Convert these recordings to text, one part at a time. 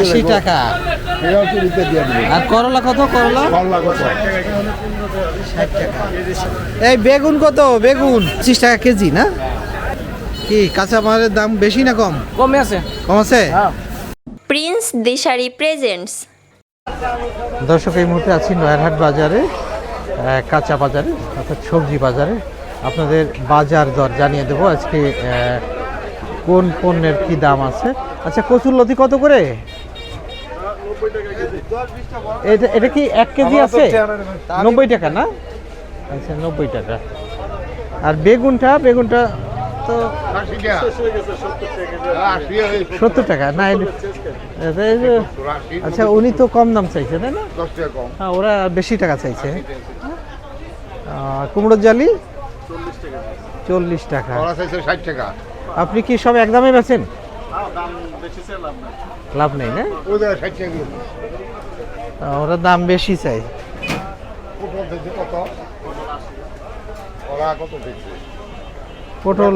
আশি টাকা। আর করলা কত করলা? করলা এই বেগুন কত? বেগুন পঁচিশ টাকা কেজি না? কি কাঁচা মালের দাম বেশি না কম? কমে আছে। কম আছে? Prince Dishari presents. দর্শক এই মুহূর্তে আছি নয়ারহাট বাজারে কাঁচা বাজারে অর্থাৎ সবজি বাজারে। আপনাদের বাজার দর জানিয়ে দেবো আজকে কোন পণ্যের কি দাম আছে। আচ্ছা কচুর লতি কত করে? এটা এটা কি এক কেজি আছে? নব্বই টাকা না? আচ্ছা নব্বই টাকা। আর বেগুনটা বেগুনটা তো সত্তর টাকা না আচ্ছা উনি তো কম দাম চাইছে তাই না? দশ টাকা কম। হ্যাঁ ওরা বেশি টাকা চাইছে। কুমড়োর জালি? চল্লিশ টাকা। ওরা চাইছে ষাট টাকা। আপনি কি সব একদমই বেছেন লাভ নেই। না? ওরা দাম বেশি চাই। কত? ওরা কত পটল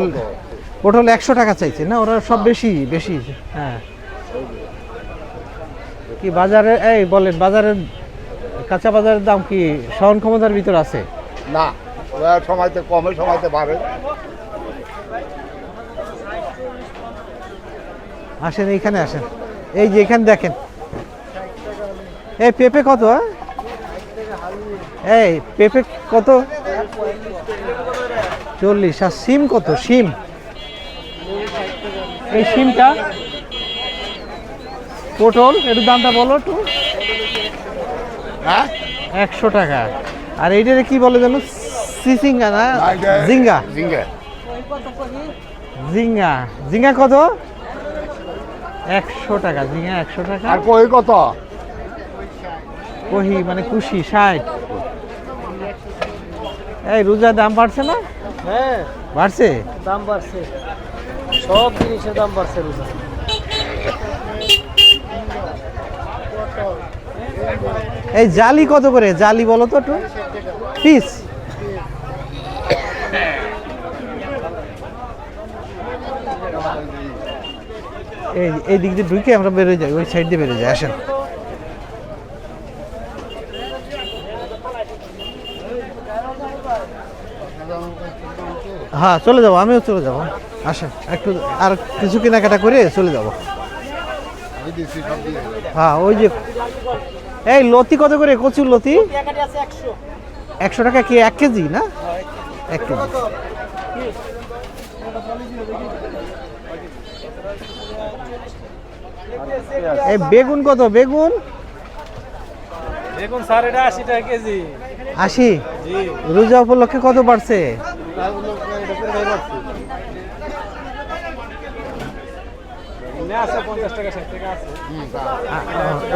পটল একশো টাকা চাইছে না? ওরা সব বেশি বেশি। হ্যাঁ। কি বাজারে এই বলেন বাজারের কাঁচা বাজারের দাম কি সহন ক্ষমতার ভিতর আছে? না সময়তে কমে সময়তে বাড়ে। আসেন এইখানে আসেন। এই যে এখানে দেখেন। এই পেঁপে কত? এই পেঁপে কত? চল্লিশ। আর সিম কত? সিম। এই সিমটা? পটল একটু দামটা বলো একটু। হ্যাঁ? একশো টাকা। আর এইটারে কি বলে জানো সিসিঙ্গা না? জিঙ্গা। জিঙ্গা। জিঙ্গা। জিঙ্গা কত? একশো টাকা। জিঙ্গা একশো টাকা। আর কই কত? কহি মানে কুশি ষাট। এই রোজা দাম বাড়ছে না? হ্যাঁ। বাড়ছে? দাম বাড়ছে। সব জিনিসের দাম বাড়ছে রোজা এই জালি কত করে? জালি বলো তো একটু। পিস। এই এই দিক দিয়ে ঢুকে আমরা বেরোয় যাই ওই সাইড দিয়ে বেরোয় যাই আসেন। হ্যাঁ চলে যাব, আমিও চলে যাব। আসেন, একটু আর কিছু কেনাকাটা করে চলে যাব। হ্যাঁ ওই যে, এই লতি কত করে? কচুর লতি? একশো টাকা কি এক কেজি না? এক কেজি। এই বেগুন কত? বেগুন? বেগুন সাড়ে আশি টাকা কেজি। আশি? রোজা উপলক্ষে কত বাড়ছে?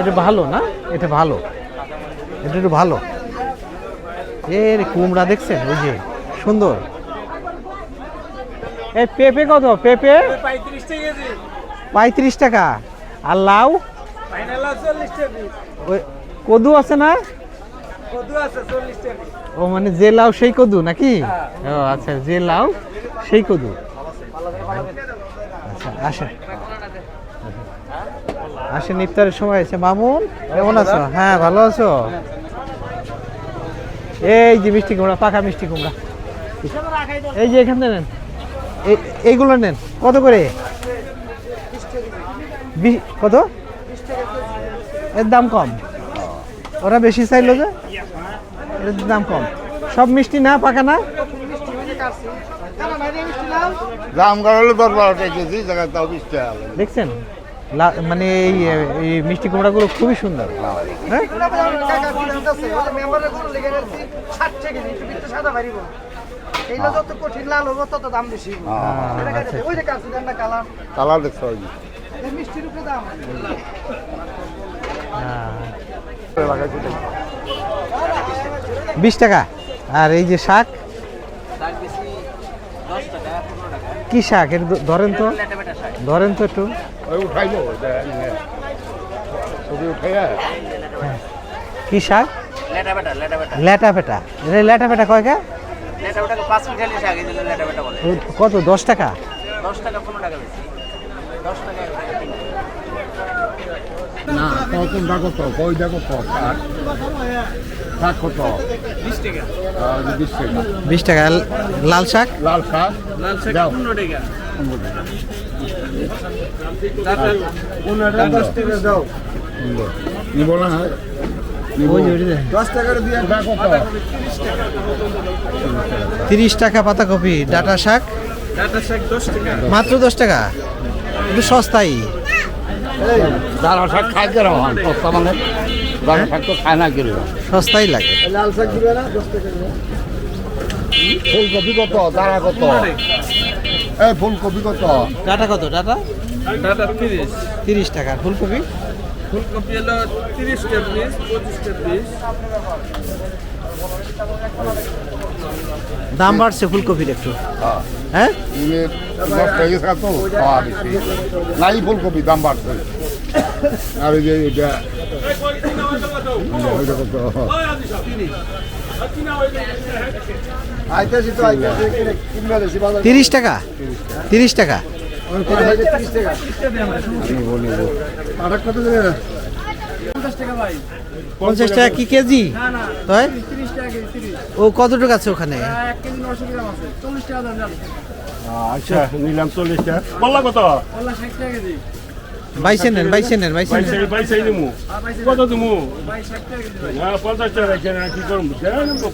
এটা ভালো না? এটা ভালো। এটা একটু ভালো। এ রে, কুমড়া দেখছেন? ওই যে সুন্দর। এই পেঁপে কত? পেঁপে? পঁয়ত্রিশ টাকা আর লাউ? কদু আছে না কদু আছে চল্লিশ টাকা ও মানে যে লাউ সেই কদু নাকি? ও আচ্ছা যে লাউ সেই কদু। আচ্ছা আসেন আসেন ইফতারের সময় আছে মামুন কেমন আছো? হ্যাঁ ভালো আছো? এই যে মিষ্টি কুমড়া পাকা মিষ্টি কুমড়া। এই যে এখান থেকে নেন। এই- এইগুলো নেন। কত করে? কত? এর দাম কম। ওরা বেশি চাইলো যে? দাম কম। সব মিষ্টি না পাকা না? দাম দশ বারো টাকা কেজি জায়গায় তাও বিশ টাকা দেখছেন? মানে এই এই মিষ্টি কুমড়াগুলো খুবই সুন্দর। কালার মিষ্টির উপরে দাম হ্যাঁ। বিশ টাকা? আর এই যে শাক? কি শাক? একটু দ- ধরেন তো। ধরেন তো একটু। কি শাক লেটা বেটা লেটা বেটা ল্যাটা পেটা। এটা ল্যাটা পেটা কয় কা? লেটা বেটাকে পাঁচ মিনিট এসে আগে দিলে লেটা বেটা বলে ও কত? দশ টাকা? দশ টাকা পনেরো টাকা বেশি। দশ টাকা। না কোনটা কত কইটা কত শাক শাক কত? বিশ টাকা। বিশ টাকা বিশ টাকা ল- লাল শাক? লাল শাক? লাল শাক দাও। পনেরো টাকা। নিব। না নিব। ওই যে ওই যে। দশ টাকার দিয়ে কত তিরিশ টাকা। পাতাকপি ডাটা শাক? ডাটা শাক মাত্র দশ টাকা। একটু সস্তাই। দাঁড়া শাক খাই কেন সস্তা মানে দাঁড়া শাক তো খায় না কেন সস্তাই লাগে। লাল শাক দিবে না ফুলকপি কত? দাঁড়া কত? এই ফুলকপি কত? ডাটা কত ডাটা? ডাটা তিরিশ। তিরিশ টাকা ফুলকপি? ফুলকপি হলো তিরিশটা পিস পঁচিশটা পিস দাম বাড়ছে ফুলকপির একটু। হ্যাঁ? হ্যাঁ ইয়ে নাই ফুলকপি দাম বাড়ছে। আর এই যে এটা তিরিশ টাকা? তিরিশ টাকা? পঞ্চাশ টাকা কি কেজি? তাই ও কত টাকা আছে ওখানে? আচ্ছা নিলাম চল্লিশ টাকা। বললা কত? বাইশে নেন বাইশে নেন বাইশে নেন বাইশাই বাইশাই দিমু। কত দিমু? হ্যাঁ পঞ্চাশ টাকা কি করব?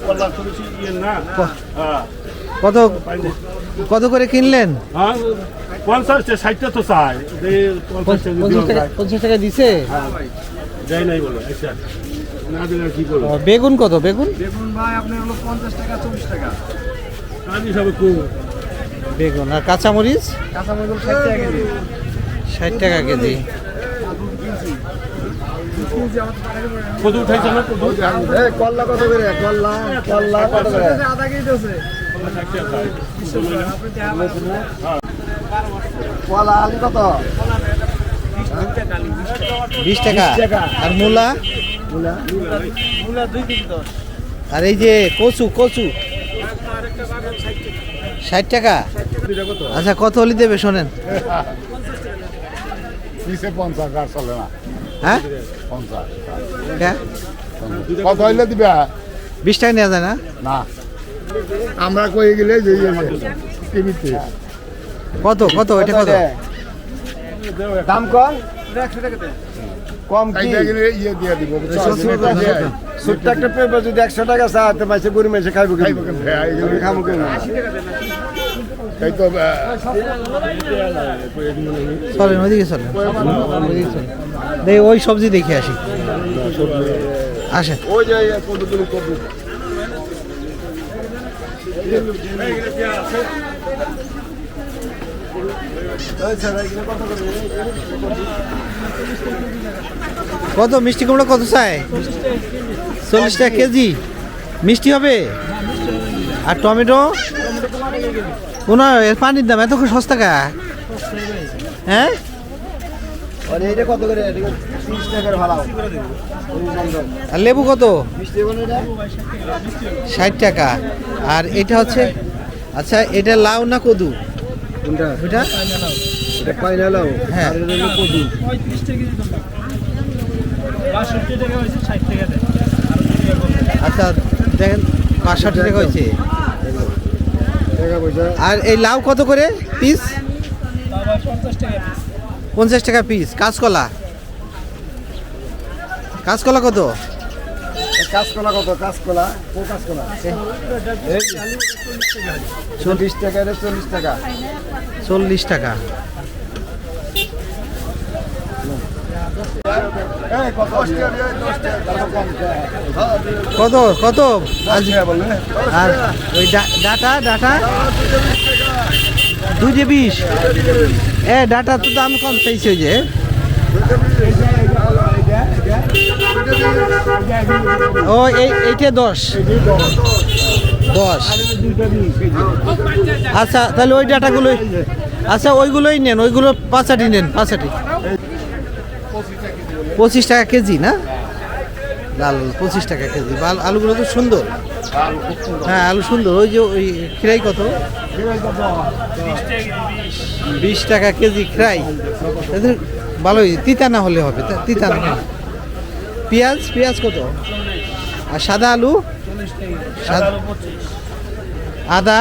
পল্লা চল্লিশ ইয়ে না। হ্যাঁ। কত কত করে কিনলেন? হ্যাঁ পঞ্চাশ ষাটটা তো চাই। পঞ্চাশ টাকা পঞ্চাশ টাকা পঞ্চাশ টাকা দিছে? যাই নাই বলো আচ্ছা না দিলে কি করব? বেগুন কত বেগুন? দেখুন ভাই আপনার হলো পঞ্চাশ টাকা চল্লিশ টাকা। আমি সব খুব বেগুন আর কাঁচামরিচ? কাঁচামরিচ ষাট টাকা কেজি। ষাট টাকা কেজি। কত উঠাইছে না কত কল্লা কত করে? কল্লা কল্লা কত করে? আধা কেজি আছে। কলা আলু কত? বিশ টাকা। আর মূলা? আর এই যে কচু কচু। ষাট টাকা। আচ্ছা কত হলে দেবে শোনেন। হ্যাঁ? হ্যাঁ কত হইলে দিবে? বিশ টাকা নেওয়া যায় না? না। আমরা কই গেলে যে টিভিতে। কত কত? এটা কত? দাম কম? কম কি? ইয়ে দিয়ে দিব ছোট্ট একটা পেপার যদি একশো টাকা চাতে মাসে গরিব মাসে খাইবো খাইব কেন খাব কেন চলেন ওইদিকে চলেন। দেখি ওই সবজি দেখে আসি। আসেন। ওই যে কতগুলো কবি কত মিষ্টি কুমড়ো কত চাই? চল্লিশ টাকা কেজি। মিষ্টি হবে? আর টমেটো? কোন এর পানির দাম এত সস্তা কা? হ্যাঁ? আর লেবু কত? ষাট টাকা। আর এটা হচ্ছে আচ্ছা এটা লাউ না কদু? কোনটা? এটা হ্যাঁ। আর এটা কদু পঁয়ত্রিশ টাকা কেজি দাম বাষট্টি টাকা হয়েছে। ষাট টাকা আচ্ছা দেখেন বাষট্টি টাকা হয়েছে আর এই লাউ কত করে পিস? টাকা পঞ্চাশ টাকা পিস। কাঁচকলা? কাঁচকলা কত? কাঁচকলা কত? কাঁচকলা? ও কাঁচকলা? চল্লিশ টাকা এটা চল্লিশ টাকা। চল্লিশ টাকা। কত? কত? আর ওই ডাটা ডাটা? দুইটে বিশ। এ ডাটা তো দাম কম চাইছে যে। ও, এই, এইটা দশ। দশ। আচ্ছা তাহলে ওই ডাটাগুলোই আচ্ছা ওইগুলোই নেন, ওইগুলো পাঁচাটি নেন, পাঁচাটি। পঁচিশ টাকা কেজি না? লাল পঁচিশ টাকা কেজি। আল- আলুগুলো তো সুন্দর। হ্যাঁ আলু সুন্দর। ওই যে, ওই খিরাই কত? বিশ টাকা কেজি এদের ভালোই, তিতা না হলে হবে তিতা না। পেঁয়াজ পেঁয়াজ কত? আর সাদা আলু? আদা?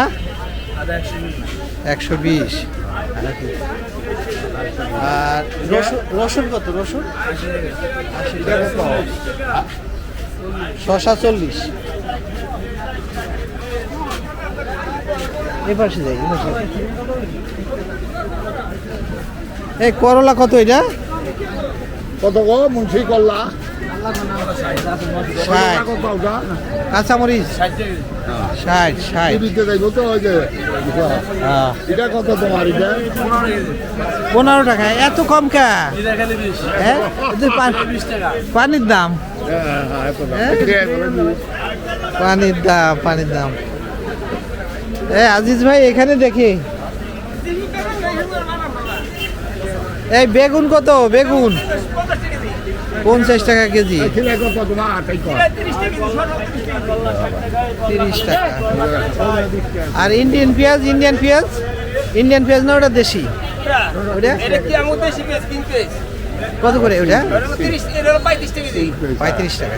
একশো বিশ। আর রসুন রসুন কত? রসুন? শশা চল্লিশ। এপাশে যাই। এই করলা কত এটা? কত গো, মুন্সি করলা? হ্যাঁ। পনেরো টাকা, এত কম কা? হ্যাঁ? পানির দাম। হ্যাঁ। পানির দাম পানির দাম। এ, আজিজ ভাই, এখানে দেখি। এই বেগুন কত? বেগুন। পঞ্চাশ টাকা কেজি। তিরিশ টাকা। আর ইন্ডিয়ান পেঁয়াজ ইন্ডিয়ান পেঁয়াজ? ইন্ডিয়ান পেঁয়াজ না ওটা দেশি? কত করে ওটা? পঁয়ত্রিশ টাকা।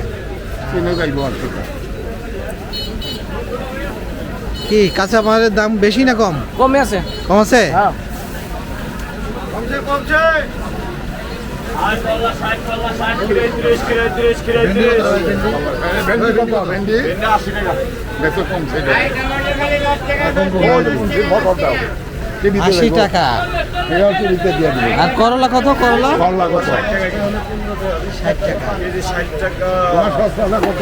কি। কি কাঁচা মালের দাম বেশি না কম? কমে আছে। কম আছে? ভেন্ডি বেশি কমছে রে। ওই মুন্সি ফটো দাও টিভিতে আশি। টাকা আর করলা কত করলা করলা কত ষাট টাকা তোমার সস্তাটা কত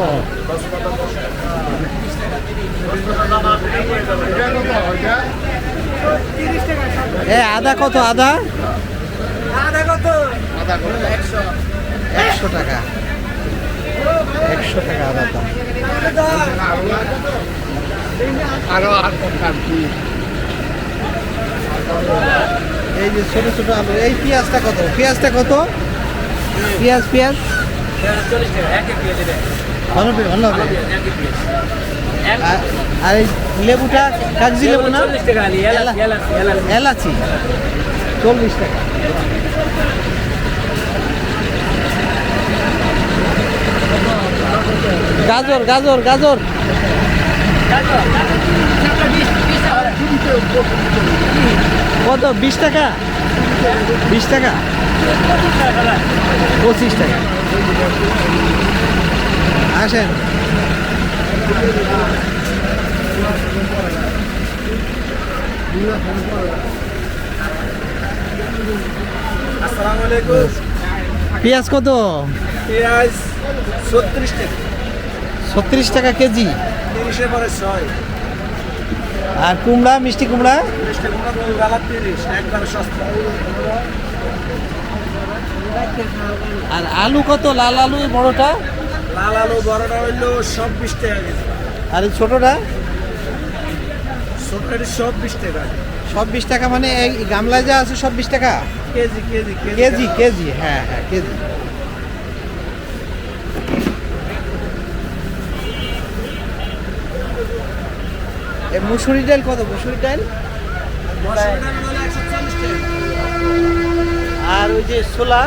এটা এ আদা কত আদা? একশো। টাকা। একশো টাকা আদা দাম। আরও আর কি? এই যে ছোট ছোট আলু এই পেঁয়াজটা কত? পেঁয়াজটা কত? পেঁয়াজ পেঁয়াজ? ভালো হবে ভালো হবে আর- আর এই লেবুটা কাগজি লেবু না? এলাচি। চল্লিশ টাকা। গাজর গাজর গাজর। কত? বিশ টাকা? বিশ টাকা? পঁচিশ টাকা। আসেন। আসসালামু আলাইকুম। পেঁয়াজ কত? পেঁয়াজ ছত্রিশ টাকা। ছত্রিশ টাকা কেজি? তিরিশে পরে ছয়। আর কুমড়া মিষ্টি কুমড়া? তিরিশ টাকা তিরিশ একবারে সস্তা। আর আলু কত? লাল আলু বড়টা? লাল আলু বড়টা হইল সব বিশ টাকা আর ছোটটা? ছোটটি সব বিশ টাকা। সব বিশ টাকা মানে এই গামলায় যা আছে সব বিশ টাকা? কেজি কেজি কেজি কেজি হ্যাঁ হ্যাঁ কেজি। মুসুরি ডাল কত? মুসুরি ডাল? আর ওই যে ছোলা?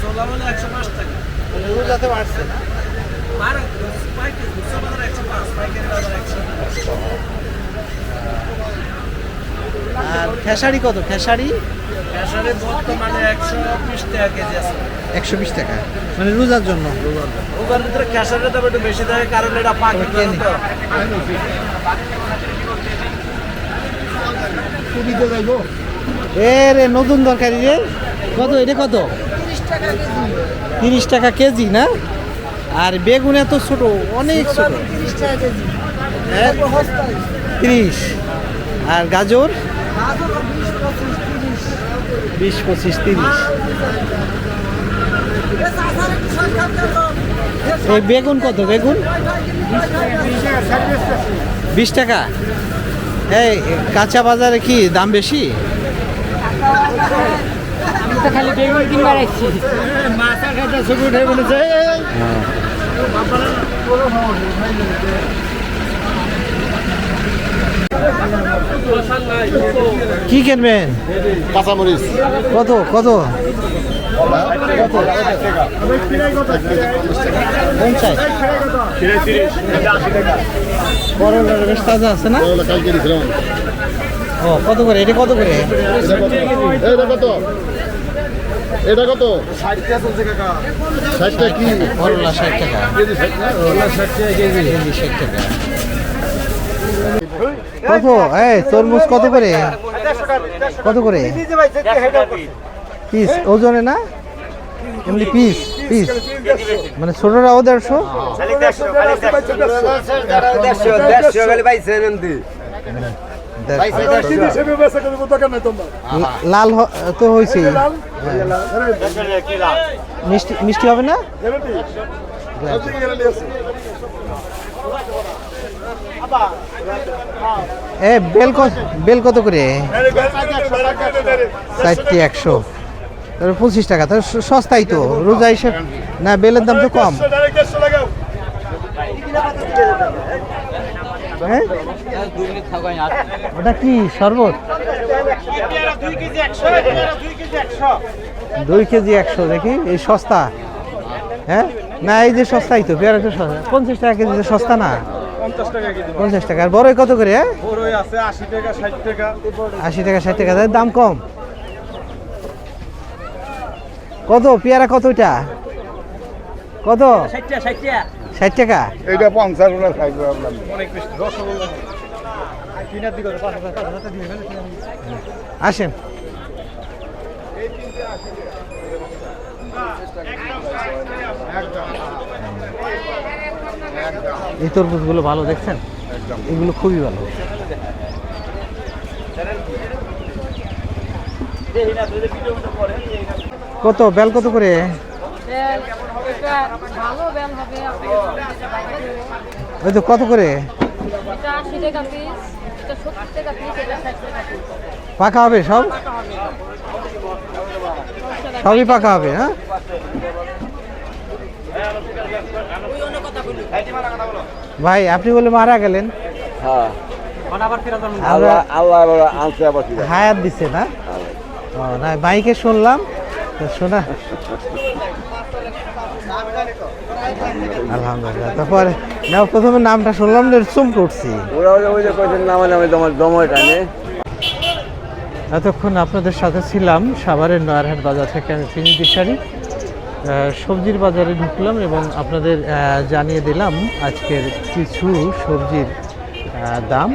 ছোলা হলো একশো পাঁচ টাকা। রোজাতে বাড়ছে না? পাইকারি বাজার একশো পাঁচ পাইকারি বাজার একশো আর খেসারি কত? খেসারি? ক্যাশারে বর্তমানে একশো বিশ টাকা কেজি আছে। একশো বিশ টাকা। মানে রোজার জন্য? ওখান ভিতরে ক্যাশারের দাম একটু বেশি থাকে কারণ এটা পাখি এ রে নতুন তরকারি রে। কত? এটা কত? তিরিশ টাকা কেজি না? আর বেগুন এত ছোট অনেক ছোট। হ্যাঁ? তিরিশ। আর গাজর? বিশ পঁচিশ তিরিশ এই বেগুন কত বেগুন বিশ টাকা এই কাঁচা বাজারে কি দাম বেশি খালি বেগুন কিনবার আসছি হ্যাঁ। কি কিনবেন? কাঁচামরিচ। কত কত? করলার বেশ তাজা আছে না? ও কত করে? এটা কত করে? এটা কত এটা কত? ষাটটা কি করলা ষাট টাকা। ষাট কেজি ষাট টাকা। কত? এই, তরমুজ কত করে? কত করে? পিস, ওজনে না? এমনি পিস পিস। মানে ছোটরাও দেড়শো। লাল তো হয়েছে মিষ্টি মিষ্টি হবে না? এ, বেল কত বেল কত করে? চারটি একশো। তাহলে পঁচিশ টাকা, তাহলে সস্তাই তো। রোজা হিসেব না, বেলের দাম তো কম। হ্যাঁ? ওটা কি, শরবত? দুই কেজি একশো, দেখি। এই সস্তা। হ্যাঁ? না, এই যে সস্তাই তো পেয়ারা পঞ্চাশ টাকা কেজি সস্তা না। পঞ্চাশ টাকা আর বড়ই কত করে হ্যাঁ? আশি টাকা ষাট টাকা। দাম কম। কত? পেয়ারা কত এটা কত? ষাট টাকা এটা পঞ্চাশ আপনার আসেন। এই তরমুজগুলো ভালো দেখছেন? এগুলো খুবই ভালো। কত? বেল কত করে? ওই তো কত করে? পাকা হবে সব? সবই পাকা হবে হ্যাঁ? ভাই আপনি বলে মারা গেলেন। আমরা আল্লাহ আনছে আবার হায়াত দিছে না? না বাইকে শুনলাম। শোনা। আলহামদুলিল্লাহ। তারপর না প্রথমে নামটা শুনলাম যে চমকে উঠছি। ওরা ওই যে- ওই নামে নামে তোমার দময় টানে এতক্ষণ আপনাদের সাথে ছিলাম সাভারের নয়ারহাট বাজার থেকে আমি ফিনি দিশারি। সবজির বাজারে ঢুকলাম এবং আপনাদের জানিয়ে দিলাম আজকের কিছু সবজির দাম।